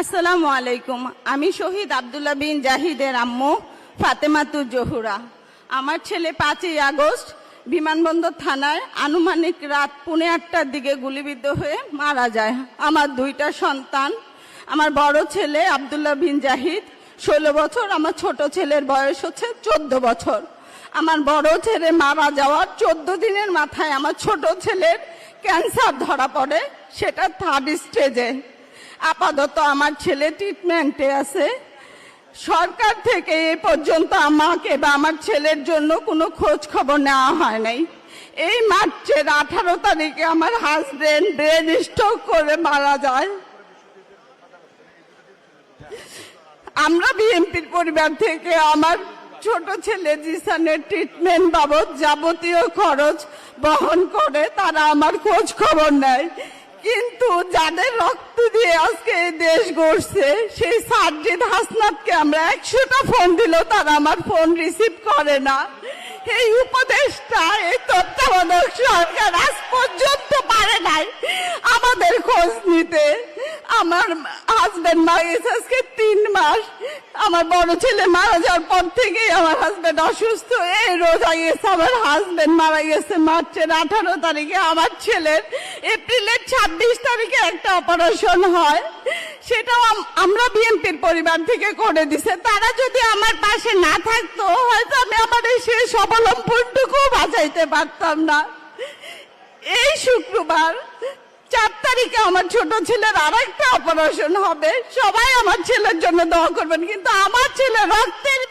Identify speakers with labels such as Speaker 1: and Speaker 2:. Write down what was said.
Speaker 1: আসসালামু আলাইকুম। আমি শহীদ আবদুল্লাহ বিন জাহিদের আম্মু ফাতেমাতুর জহুরা। আমার ছেলে পাঁচই আগস্ট বিমানবন্দর থানায় আনুমানিক রাত পুনে আটটার দিকে গুলিবিদ্ধ হয়ে মারা যায়। আমার দুইটা সন্তান, আমার বড় ছেলে আবদুল্লাহ বিন জাহিদ, ষোলো বছর, আমার ছোট ছেলের বয়স হচ্ছে চোদ্দ বছর। আমার বড় ছেলে মারা যাওয়ার চোদ্দ দিনের মাথায় আমার ছোট ছেলের ক্যান্সার ধরা পড়ে, সেটা থার্ড স্টেজে। আপাতত আমার ছেলে ট্রিটমেন্টে আছে। সরকার থেকে এ পর্যন্ত আমাকে বা আমার ছেলের জন্য কোনো খোঁজ খবর নেওয়া হয় নাই। এই মার্চের আঠারো তারিখে আমার হাজবেন্ড ব্রেন স্ট্রোক করে মারা যায়। আমরা বিএনপির পরিবার থেকে আমার ছোট ছেলে জিসানের ট্রিটমেন্ট বাবদ যাবতীয় খরচ বহন করে তারা আমার খোঁজ খবর নেয়। কিন্তু যাদের রক্ত দিয়ে আজকে দেশ গড়ছে, সেই সার্জিদ হাসনাতকে আমরা একশোটা ফোন দিল তারা আমার ফোন রিসিভ করে না। এই উপদেশটা, এই তত্ত্বাবধায়ক সরকার আজ পর্যন্ত পারে নাই। আমাদের খোঁজ নিতে। আমার হাজবেন্ড মারা গেছে আজকে তিন মাস। আমার বড় ছেলে মারা যাওয়ার পর থেকেই আমার হাজবেন্ড অসুস্থ। এই রোজা গেছে আমার হাজবেন্ড মারা গেছে মার্চের আঠারো তারিখে। আমার ছেলের এপ্রিলের ছাব্বিশ তারিখে একটা অপারেশন হয়। সেটাও আম- আমরা বিএনপির পরিবার থেকে করে দিছে। তারা যদি আমার পাশে না থাকতো, হয়তো আমি আমার এই শেষ অবলম্বনটুকু বাঁচাইতে পারতাম না। এই শুক্রবার চার তারিখে আমার ছোট ছেলের আর একটা অপারেশন হবে। সবাই আমার ছেলের জন্য দোয়া করবেন, কিন্তু আমার ছেলে রক্তের